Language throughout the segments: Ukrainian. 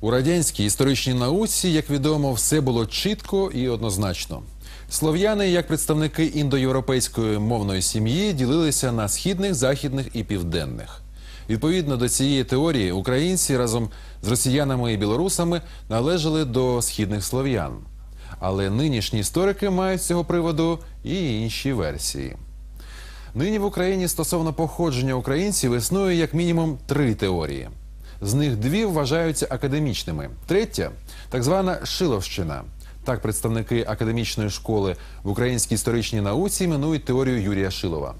У радянській історичній науці, як відомо, все було чітко і однозначно. Слов'яни, як представники індоєвропейської мовної сім'ї, ділилися на східних, західних і південних. Відповідно до цієї теорії, українці разом з росіянами і білорусами належали до східних слов'ян. Але нинішні історики мають з цього приводу і інші версії. Нині в Україні стосовно походження українців існує як мінімум три теорії. З них дві вважаються академічними. Третя так звана Шиловщина. Так представники академічної школи в українській історичній науці іменують теорію Юрія Шилова.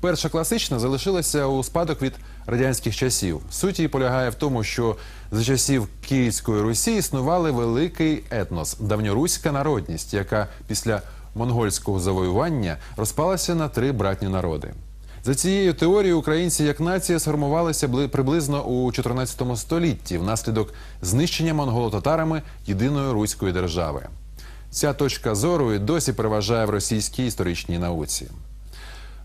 Перша класична залишилася у спадок від радянських часів. Суть її полягає в тому, що за часів Київської Русі існували великий етнос, давньоруська народність, яка після монгольського завоювання розпалася на три братні народи. За цією теорією українці як нація сформувалися бли- приблизно у 14 столітті внаслідок знищення монголо-татарами єдиної руської держави. Ця точка зору і досі переважає в російській історичній науці.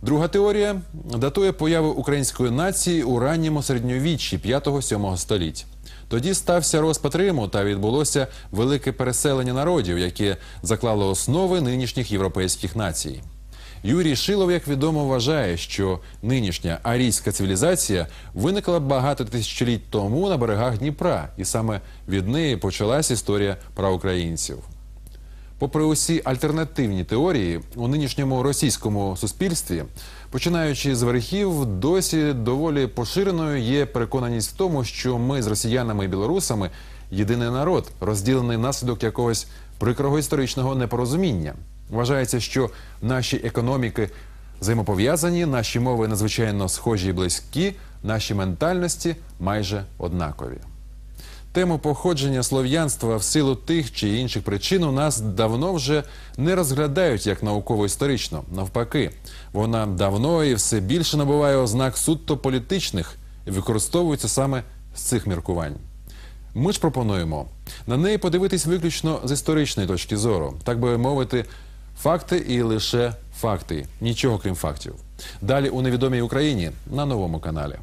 Друга теорія датує появи української нації у ранньому середньовіччі 5-7 століть. Тоді стався розпад Риму та відбулося велике переселення народів, яке заклало основи нинішніх європейських націй. Юрій Шилов, як відомо, вважає, що нинішня арійська цивілізація виникла багато тисячоліть тому на берегах Дніпра, і саме від неї почалась історія праукраїнців. Попри усі альтернативні теорії, у нинішньому російському суспільстві, починаючи з верхів, досі доволі поширеною є переконаність в тому, що ми з росіянами і білорусами єдиний народ, розділений внаслідок якогось прикрого історичного непорозуміння. Вважається, що наші економіки взаємопов'язані, наші мови надзвичайно схожі і близькі, наші ментальності майже однакові. Тему походження слов'янства в силу тих чи інших причин у нас давно вже не розглядають як науково-історично. Навпаки, вона давно і все більше набуває ознак суто політичних і використовується саме з цих міркувань. Ми ж пропонуємо на неї подивитись виключно з історичної точки зору, так би мовити, факти і лише факти, нічого крім фактів. Далі у невідомій Україні на новому каналі.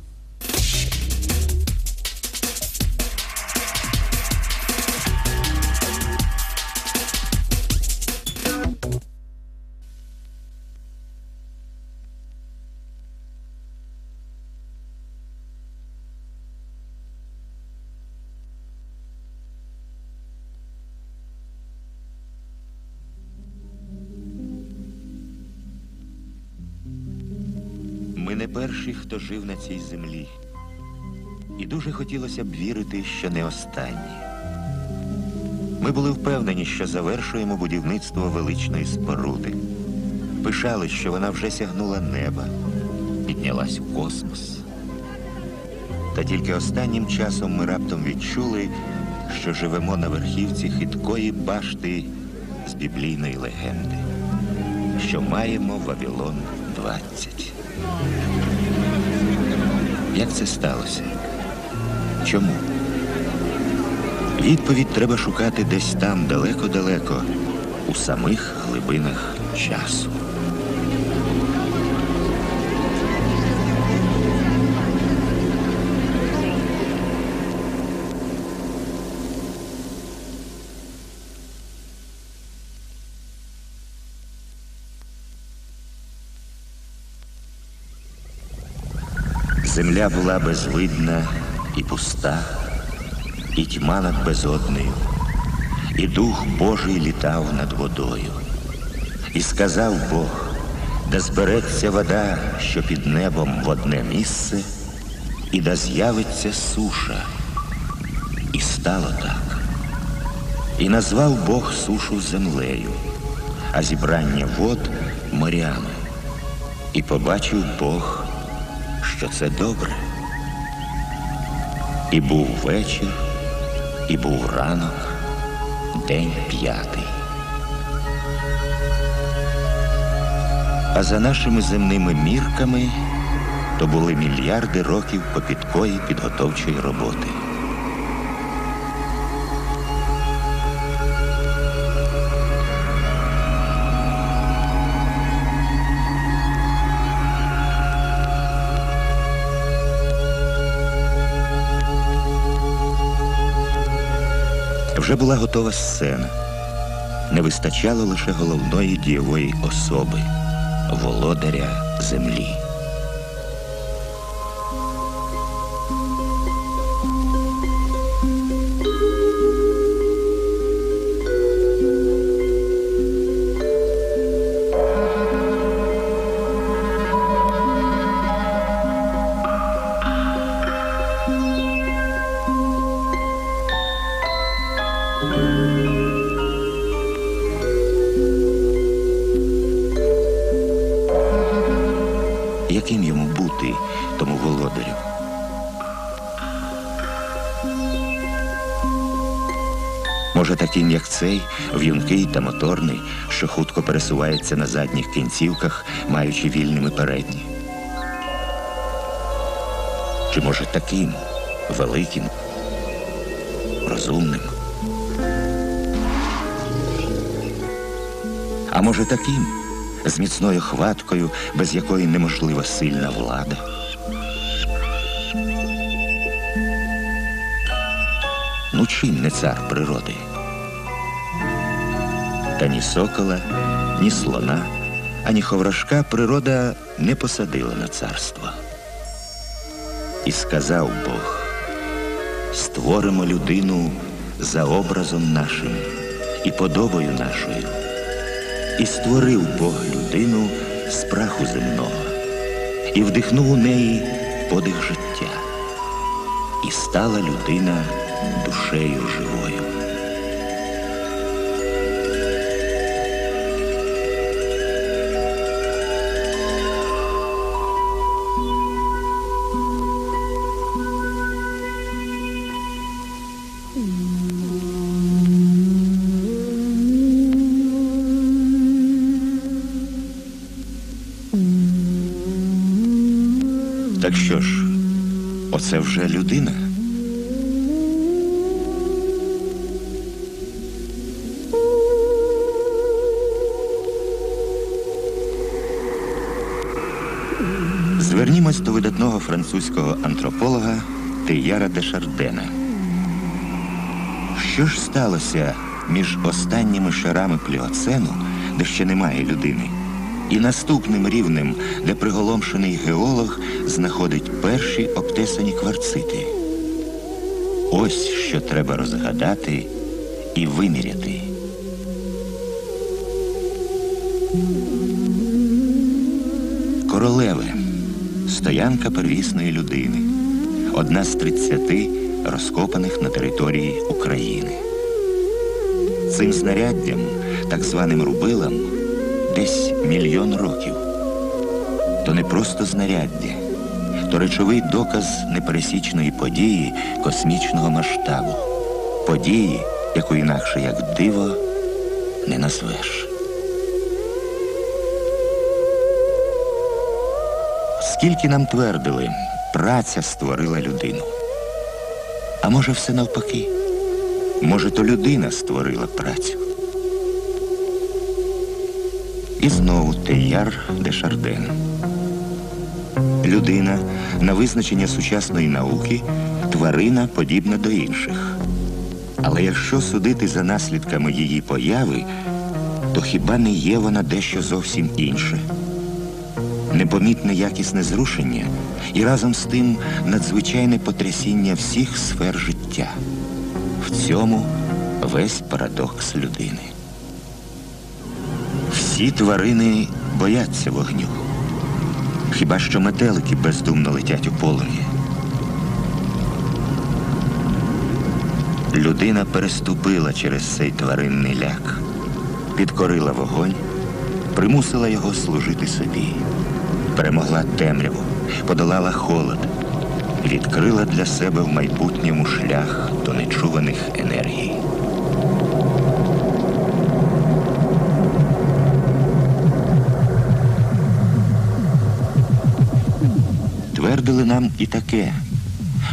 Не перші, хто жив на цій землі. І дуже хотілося б вірити, що не останні. Ми були впевнені, що завершуємо будівництво величної споруди. Пишали, що вона вже сягнула неба, піднялась у космос. Та тільки останнім часом ми раптом відчули, що живемо на верхівці хиткої башти з біблійної легенди, що маємо Вавилон 20. Як це сталося? Чому? Відповідь треба шукати десь там, далеко-далеко, у самих глибинах часу. Земля була безвидна і пуста, і тьма над безоднею, і дух Божий літав над водою. І сказав Бог, да збереться вода, що під небом в одне місце, і да з'явиться суша. І стало так. І назвав Бог сушу землею, а зібрання вод морями. І побачив Бог, що це добре. І був вечір, і був ранок, день п'ятий. А за нашими земними мірками то були мільярди років попідкої підготовчої роботи. Вже була готова сцена. Не вистачало лише головної дієвої особи володаря землі. Таким, як цей, в'юнкий та моторний, що хутко пересувається на задніх кінцівках, маючи вільними передні. Чи може таким великим, розумним? А може таким, з міцною хваткою, без якої неможлива сильна влада? Ну чим не цар природи? Та ні сокола, ні слона, ані ховрашка природа не посадила на царство. І сказав Бог: створимо людину за образом нашим і подобою нашою. І створив Бог людину з праху земного, і вдихнув у неї подих життя, і стала людина душею живою. Оце вже людина? Звернімось до видатного французького антрополога Теяра де Шардена. Що ж сталося між останніми шарами пліоцену, де ще немає людини, і наступним рівнем, де приголомшений геолог знаходить перші обтесані кварцити? Ось що треба розгадати і виміряти. Королеве стоянка первісної людини, одна з 30 розкопаних на території України. Цим знаряддям, так званим рубилам, десь мільйон років. То не просто знаряддя, то речовий доказ непересічної події космічного масштабу, події, яку інакше як диво не назвеш. Скільки нам твердили, праця створила людину. А може, все навпаки? Може, то людина створила працю. І знову Теяр де Шарден. Людина на визначення сучасної науки тварина подібна до інших. Але якщо судити за наслідками її появи, то хіба не є вона дещо зовсім інше? непомітне якісне зрушення і разом з тим надзвичайне потрясіння всіх сфер життя. В цьому весь парадокс людини. Всі тварини бояться вогню. Хіба що метелики бездумно летять у полум'я. Людина переступила через цей тваринний ляк, підкорила вогонь, примусила його служити собі перемогла темряву, подолала холод, відкрила для себе в майбутньому шлях до нечуваних енергій. Твердили нам і таке.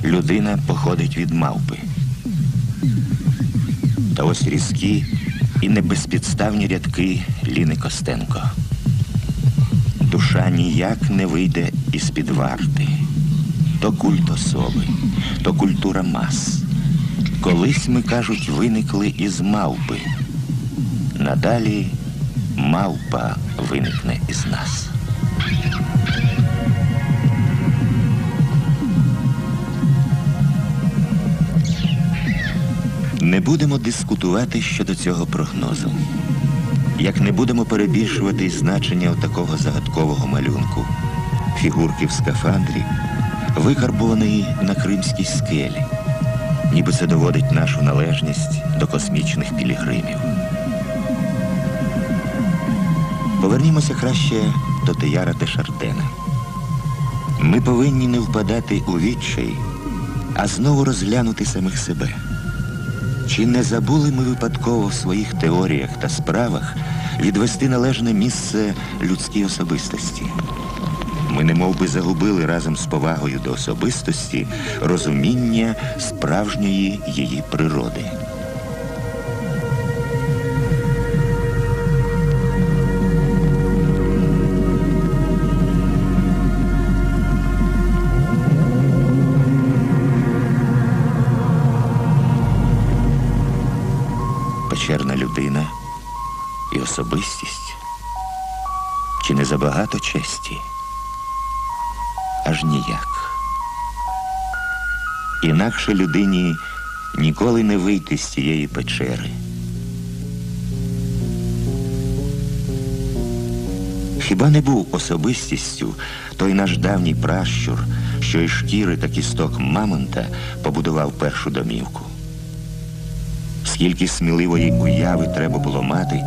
Людина походить від мавпи. Та ось різкі і небезпідставні рядки Ліни Костенко душа ніяк не вийде із-під варти. То культ особи, то культура мас. Колись ми кажуть, виникли із мавпи. Надалі мавпа виникне із нас. Не будемо дискутувати щодо цього прогнозу. Як не будемо перебільшувати значення такого загадкового малюнку, фігурки в скафандрі, викарбованої на кримській скелі, ніби це доводить нашу належність до космічних пілігримів. Повернімося краще до Теяра де Шартена. Ми повинні не впадати у відчай, а знову розглянути самих себе. Чи не забули ми випадково в своїх теоріях та справах відвести належне місце людській особистості? Ми немов би загубили разом з повагою до особистості розуміння справжньої її природи. Особистість? Чи не забагато честі? Аж ніяк. Інакше людині ніколи не вийти з цієї печери. Хіба не був особистістю той наш давній пращур, що із шкіри та кісток мамонта побудував першу домівку? Скільки сміливої уяви треба було мати,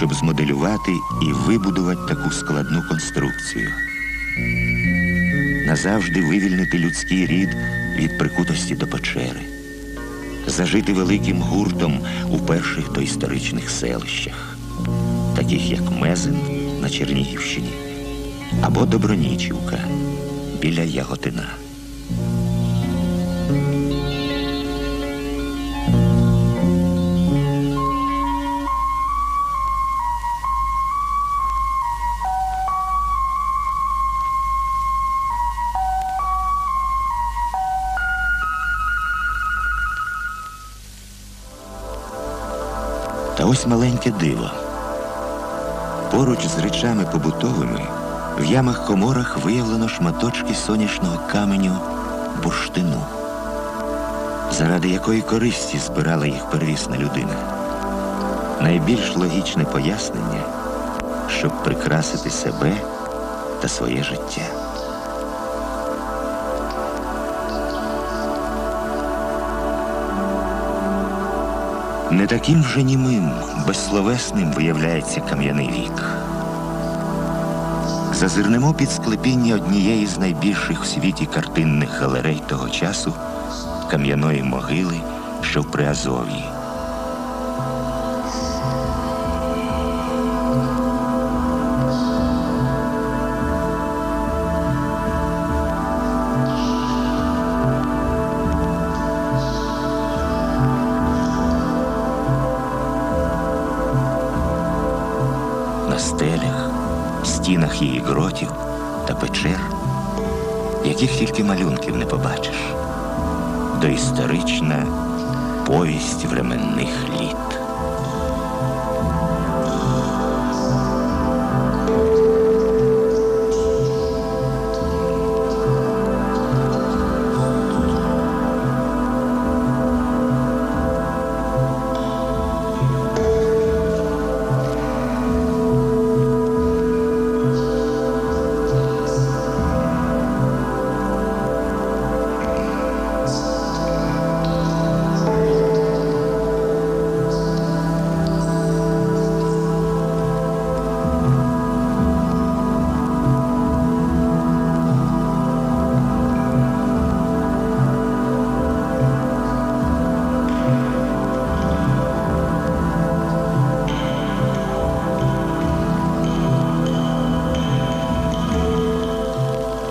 щоб змоделювати і вибудувати таку складну конструкцію. Назавжди вивільнити людський рід від прикутості до печери, зажити великим гуртом у перших доісторичних селищах, таких як Мезин на Чернігівщині або Добронічівка біля Яготина. Ось маленьке диво. Поруч з речами побутовими в ямах коморах виявлено шматочки сонячного каменю бурштину, заради якої користі збирала їх первісна людина. Найбільш логічне пояснення, щоб прикрасити себе та своє життя. Не таким вже німим, безсловесним виявляється кам'яний вік. Зазирнемо під склепіння однієї з найбільших в світі картинних галерей того часу кам'яної могили, що в Приазов'ї. Яких тільки малюнків не побачиш. Доісторична повість временних літ.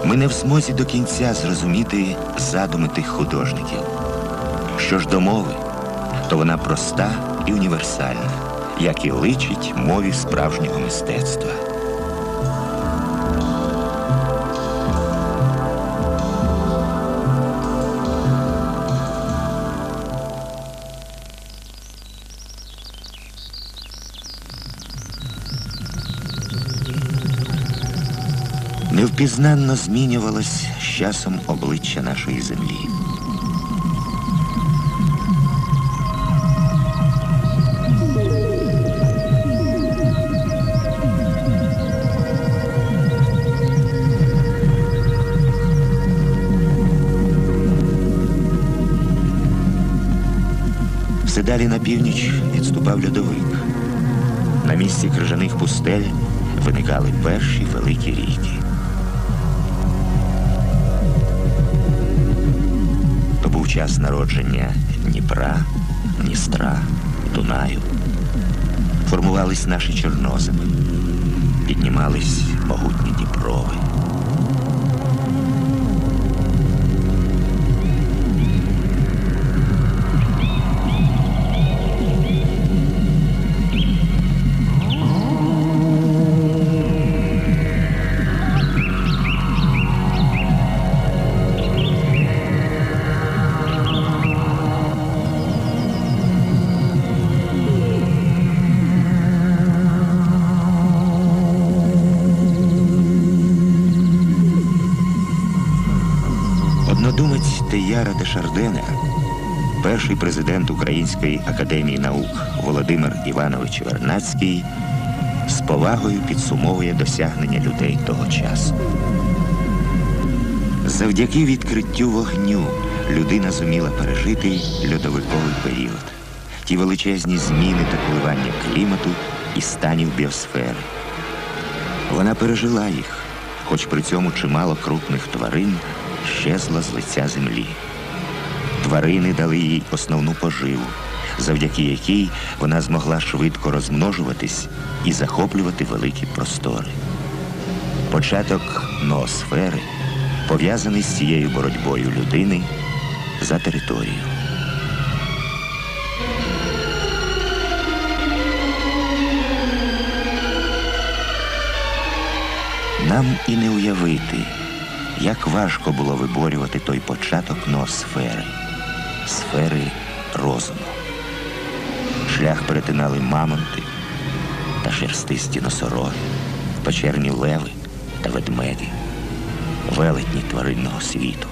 Ми не в змозі до кінця зрозуміти задуми тих художників. Що ж до мови, то вона проста і універсальна, як і личить мові справжнього мистецтва. Невпізнанно змінювалось з часом обличчя нашої землі. Все далі на північ відступав льодовик. На місці крижаних пустель виникали перші великі ріки. Був час народження Дніпра, Дністра, Дунаю. Формувались наші чорноземи, піднімались могутні Дніпрови. Перший президент Української академії наук Володимир Іванович Вернацький, з повагою підсумовує досягнення людей того часу. Завдяки відкриттю вогню людина зуміла пережити льодовиковий період, ті величезні зміни та коливання клімату і станів біосфери. Вона пережила їх, хоч при цьому чимало крупних тварин щезло з лиця землі. Тварини дали їй основну поживу, завдяки якій вона змогла швидко розмножуватись і захоплювати великі простори. Початок ноосфери пов'язаний з цією боротьбою людини за територію. Нам і не уявити, як важко було виборювати той початок ноосфери, сфери розуму. Шлях перетинали мамонти та шерстисті носороги, печерні леви та ведмеді, велетні тваринного світу.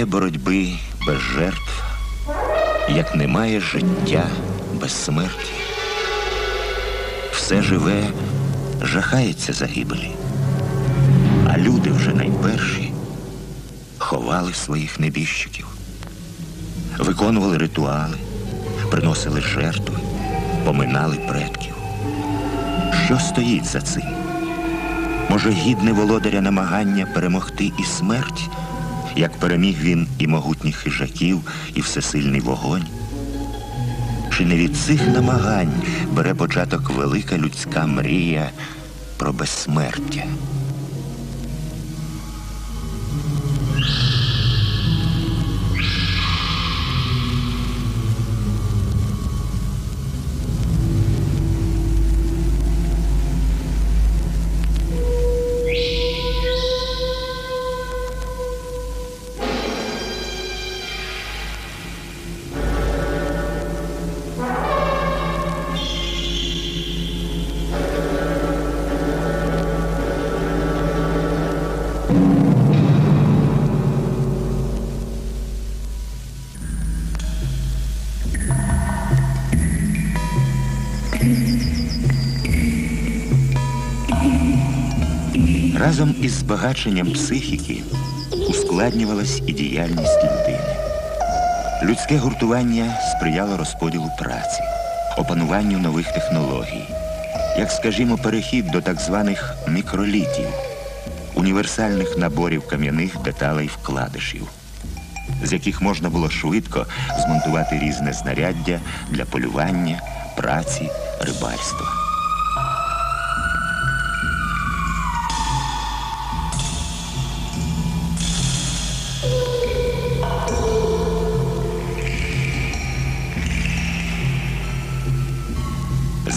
Не буває боротьби без жертв, як немає життя без смерті. Все живе жахається загибелі, а люди вже найперші ховали своїх небіжчиків, виконували ритуали, приносили жертви, поминали предків. Що стоїть за цим? Може, гідне володаря намагання перемогти і смерть, як переміг він і могутніх хижаків, і всесильний вогонь? Чи не від цих намагань бере початок велика людська мрія про безсмертя? Разом із збагаченням психіки ускладнювалась і діяльність людини. Людське гуртування сприяло розподілу праці, опануванню нових технологій, як, скажімо, перехід до так званих мікролітів, універсальних наборів кам'яних деталей вкладишів, з яких можна було швидко змонтувати різне знаряддя для полювання, праці, рибальства.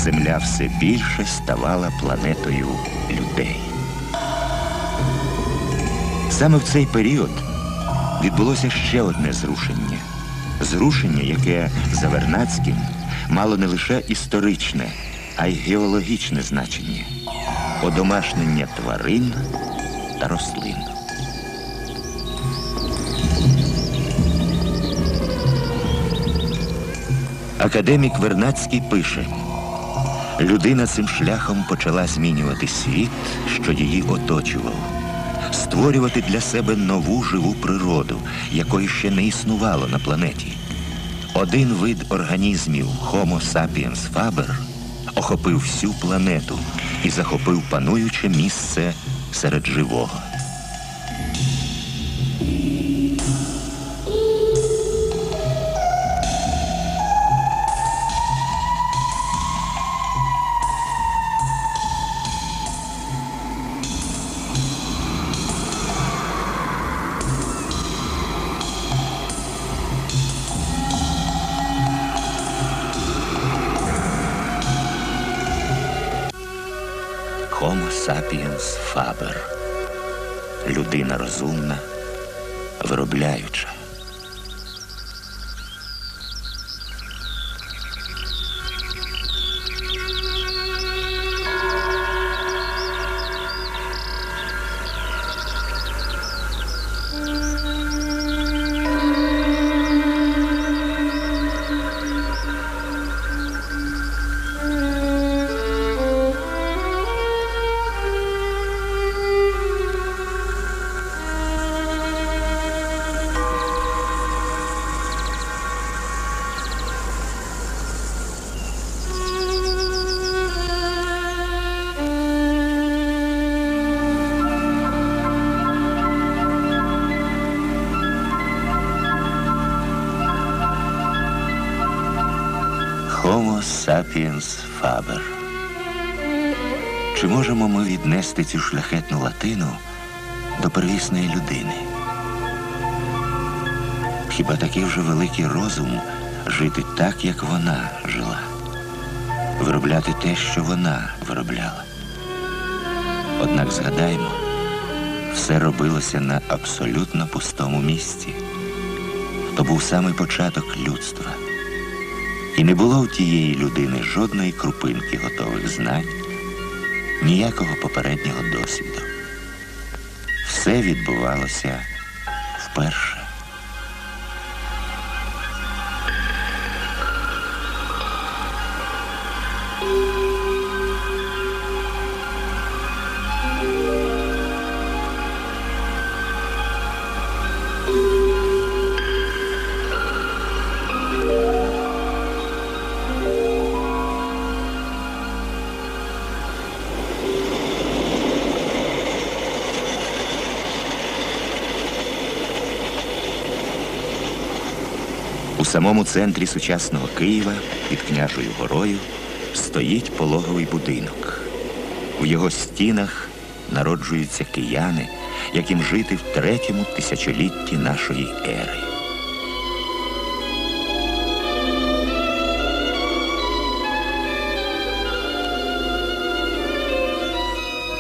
Земля все більше ставала планетою людей. Саме в цей період відбулося ще одне зрушення. Зрушення, яке за Вернацьким мало не лише історичне, а й геологічне значення одомашнення тварин та рослин. Академік Вернацький пише: людина цим шляхом почала змінювати світ, що її оточував, створювати для себе нову живу природу, якої ще не існувало на планеті. Один вид організмів Homo sapiens faber охопив всю планету і захопив пануюче місце серед живого. Sapiens faber. Чи можемо ми віднести цю шляхетну латину до первісної людини? Хіба такий вже великий розум жити так, як вона жила, виробляти те, що вона виробляла? Однак згадаймо, все робилося на абсолютно пустому місці. То був самий початок людства. І не було в тієї людини жодної крупинки готових знань, ніякого попереднього досвіду. Все відбувалося вперше. Самому центрі сучасного Києва під княжою горою стоїть пологовий будинок. В його стінах народжуються кияни, яким жити в третьому тисячолітті нашої ери.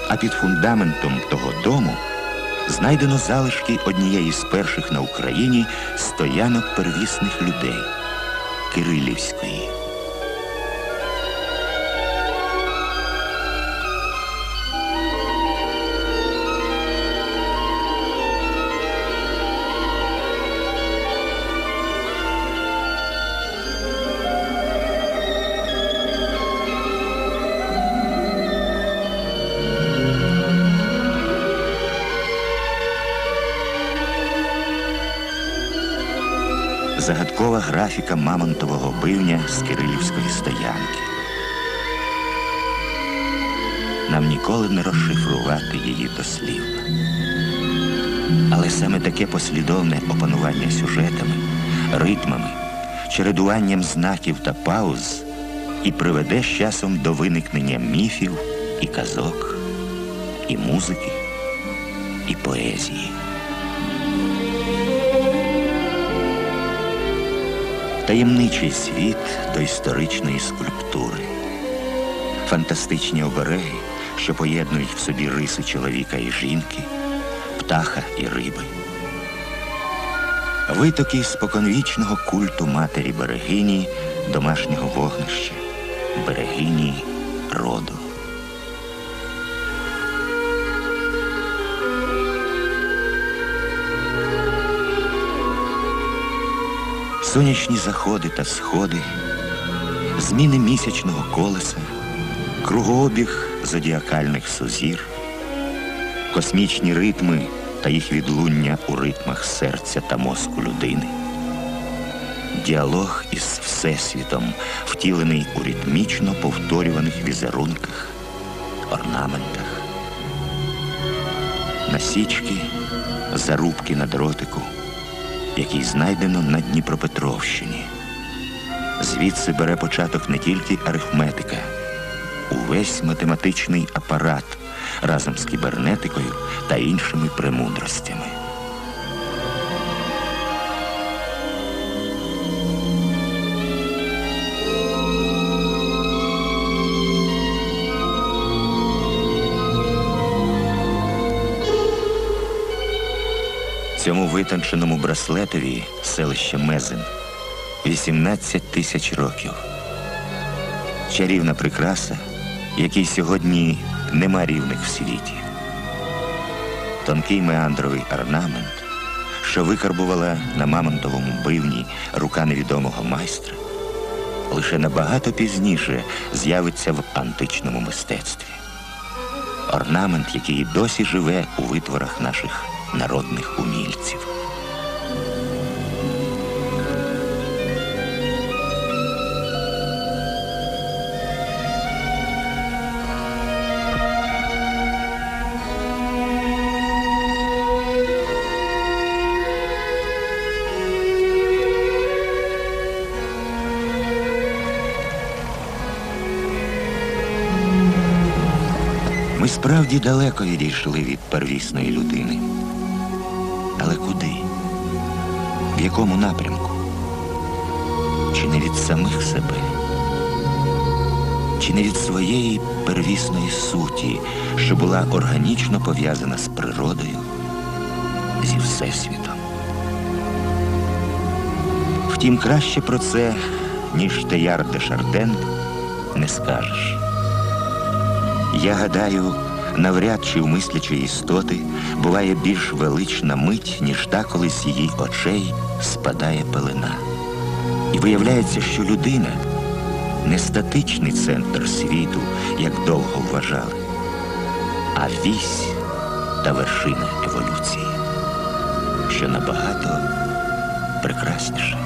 А під фундаментом того дому знайдено залишки однієї з перших на Україні стоянок первісних людей Кирилівської. Загадкова графіка мамонтового бивня з Кирилівської стоянки. Нам ніколи не розшифрувати її дослівно. Але саме таке послідовне опанування сюжетами, ритмами, чередуванням знаків та пауз і приведе з часом до виникнення міфів і казок, і музики, і поезії. Таємничий світ до історичної скульптури, фантастичні обереги, що поєднують в собі риси чоловіка і жінки, птаха і риби. Витоки споконвічного культу матері берегині домашнього вогнища, берегині роду. Сонячні заходи та сходи, зміни місячного колеса, кругообіг зодіакальних сузір, космічні ритми та їх відлуння у ритмах серця та мозку людини, діалог із Всесвітом, втілений у ритмічно повторюваних візерунках, орнаментах, насічки, зарубки на дротику, який знайдено на Дніпропетровщині. Звідси бере початок не тільки арифметика, увесь математичний апарат разом з кібернетикою та іншими премудростями. Цьому витонченому браслетові селище Мезин 18 тисяч років. Чарівна прикраса, якій сьогодні нема рівних в світі. Тонкий меандровий орнамент, що викарбувала на мамонтовому бивні рука невідомого майстра, лише набагато пізніше з'явиться в античному мистецтві. Орнамент, який досі живе у витворах наших народних умільців. Ми справді далеко відійшли від первісної людини. Але куди? В якому напрямку? Чи не від самих себе? Чи не від своєї первісної суті, що була органічно пов'язана з природою, зі Всесвітом? Втім, краще про це, ніж Теяр де Шарден, не скажеш. Я гадаю, навряд чи у мислячої істоти буває більш велична мить, ніж та, коли з її очей спадає пелена. І виявляється, що людина не статичний центр світу, як довго вважали, а вісь та вершина еволюції, що набагато прекрасніше.